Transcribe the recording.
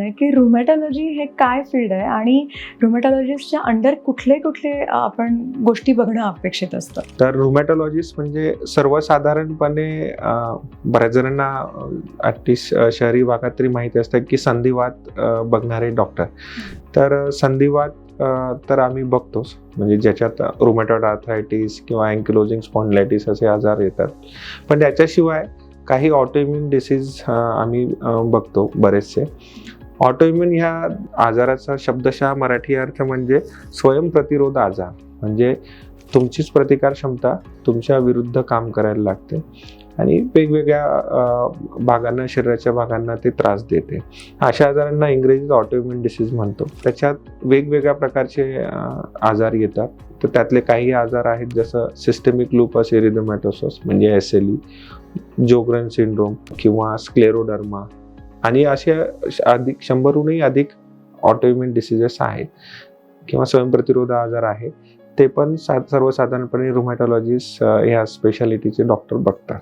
प्रश्न आहे की रुमॅटॉलॉजी हे काय फील्ड आहे आणि रुमॅटॉलॉजिस्टच्या अंडर कुठले कुठले आपण गोष्टी बघणं अपेक्षित असतं? तर रुमॅटॉलॉजिस्ट म्हणजे सर्वसाधारणपणे बऱ्याच जणांना ॲटलिस्ट शहरी भागात तरी माहिती असतं की संधिवात बघणारे डॉक्टर तर संधिवात तर आम्ही बघतोच. म्हणजे ज्याच्यात रुमॅटॉइड आर्थरायटिस किंवा अँकिलोजिंग स्पॉन्डलायटिस असे आजार येतात. पण त्याच्याशिवाय काही ऑटोइम्युन डिसीज आम्ही बघतो बरेचसे. ऑटोइम्युन ह्या आजाराचा शब्दशः मराठी अर्थ म्हणजे स्वयंप्रतिरोध आजार. म्हणजे तुमचीच प्रतिकार क्षमता तुमच्या विरुद्ध काम करायला लागते. आणि वेगवेगळ्या भागांना शरीराच्या भागांना ते त्रास देते. अशा आजारांना इंग्रजीत ऑटोइम्युन डिसीज म्हणतो. त्याच्यात वेगवेगळ्या प्रकारचे आजार येतात. तर त्यातले काही आजार आहेत जसं सिस्टमिक लुपस एरिदमॅटोसस म्हणजे S L E Sjogren syndrome किंवा स्क्लेरोडर्मा आणि असे अधिक शंभरहूनही अधिक ऑटोइम्युन डिसीजेस आहेत. किंवा स्वयंप्रतिरोध आजार आहे. ते पण सा सर्वसाधारणपणे रुमॅटॉलॉजिस्ट ह्या स्पेशालिटीचे डॉक्टर बघतात.